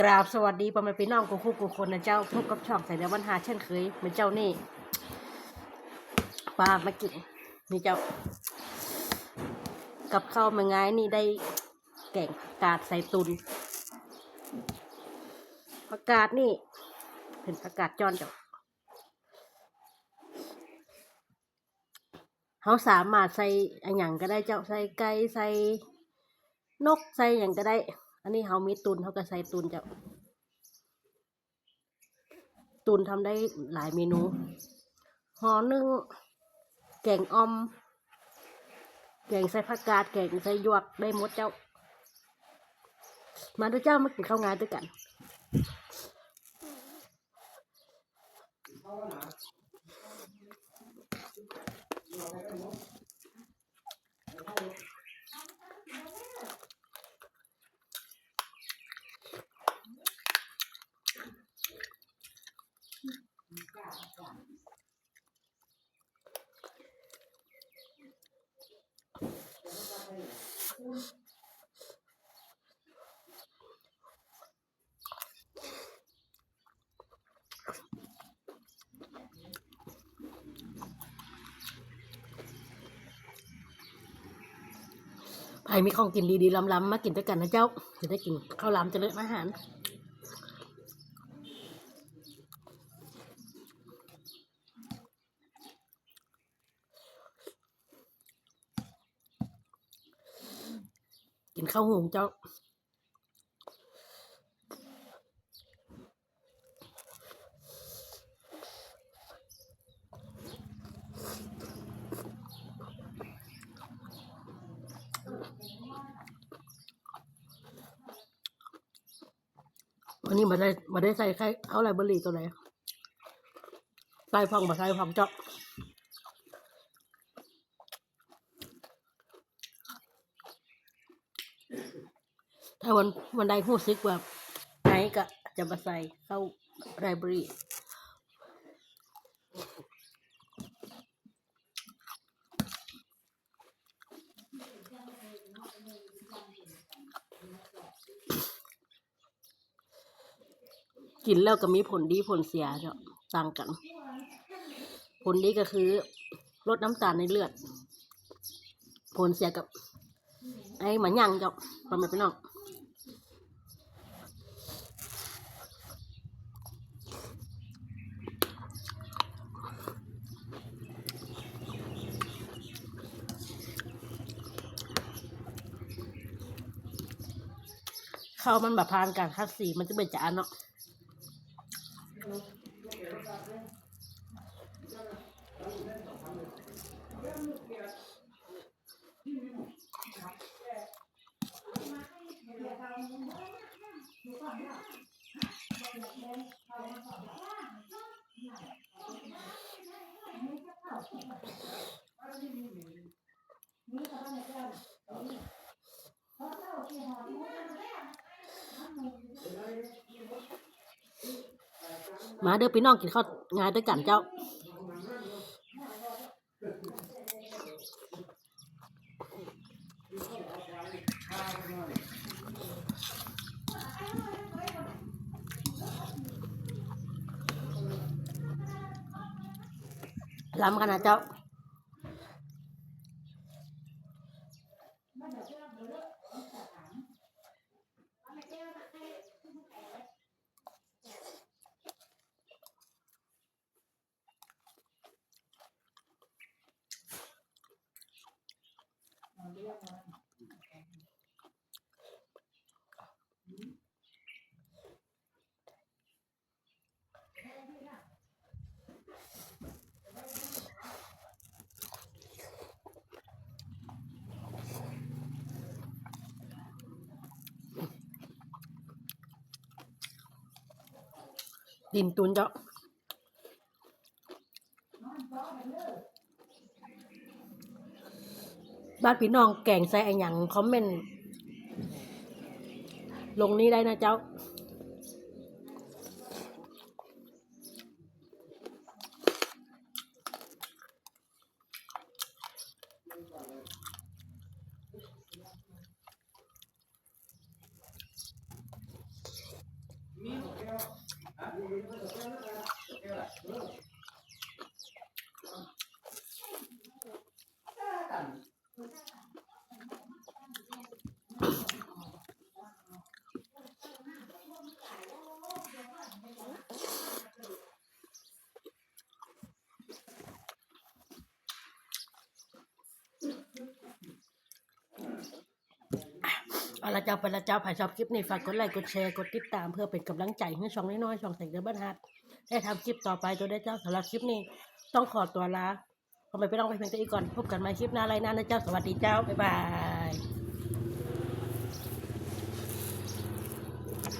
กราบสวัสดีพ่อแม่พี่น้องกูคู่กูคนนะเจ้าพบกับช่องใส่เดือวันหาเช่นเคยเหมือนเจ้านี่ปลามากินนี่เจ้า กับข้าวมาง่ายนี่ได้แกงผักกาดใส่ตุนผักกาดนี่เป็นผักกาดจอนเจ้าเขาสามารถใส่อันหยังก็ได้เจ้าใส่ไก่ใส่นกใส่อย่างก็ได้ อันนี้เขามีตุนเขาก็ใส่ตุนจ้าตุนทำได้หลายเมนูห่อนึ่งแกงออม แกงใส่ผักกาด แกงใส่หยวกได้หมดเจ้า มาดูเจ้ามากินข้าวงานด้วยกัน ใครมีของกินดีๆล้ำๆมากินด้วยกันนะเจ้า จะได้กินข้าวล้ำเจะเลิศอาหาร กินข้าวหุงเจ้า วันนี้มาได้มาได้ใส่ไข่เอาอะไรเบอร์รี่ตัวไหนใส่พองมาใส่พองเจ้า ถ้าวันวันใดหู้ซึกแบบไหนก็จะมาใส่เข้าไรเบรีกินแล้วก็มีผลดีผลเสียเนาะต่างกัน ผลดีก็คือ ลดน้ำตาลในเลือด ผลเสียกับ ไอ้หมันยังเจ้าพ่อแม่พี่น้อง ข้าวมันแบบพานการคัดสีมันจะเป็นจานเนาะ มาเด้อพี่น้องกินข้าวงานด้วยกันเจ้าล้ำกันนะเจ้า ดินตุนเจ้า บ้านพี่น้องแก่งใส่ไอนหยังคอมเมนต์ลงนี้ได้นะเจ้า เอาละเจ้าไปละเจ้าผ่านชอบคลิปนี้ฝากกดไลค์กดแชร์กดติดตามเพื่อเป็นกำลังใจให้ช่องน้อยๆช่องแสงเดือนบ้านฮัดได้ทำคลิปต่อไปตัวได้เจ้าสำหรับคลิปนี้ ต้องขอตัวลาทำไมไปต้องไปเพียงตัวอีกก่อนพบกันใหม่คลิปหน้าไรหน้านะเจ้าสวัสดีเจ้าบ๊ายบาย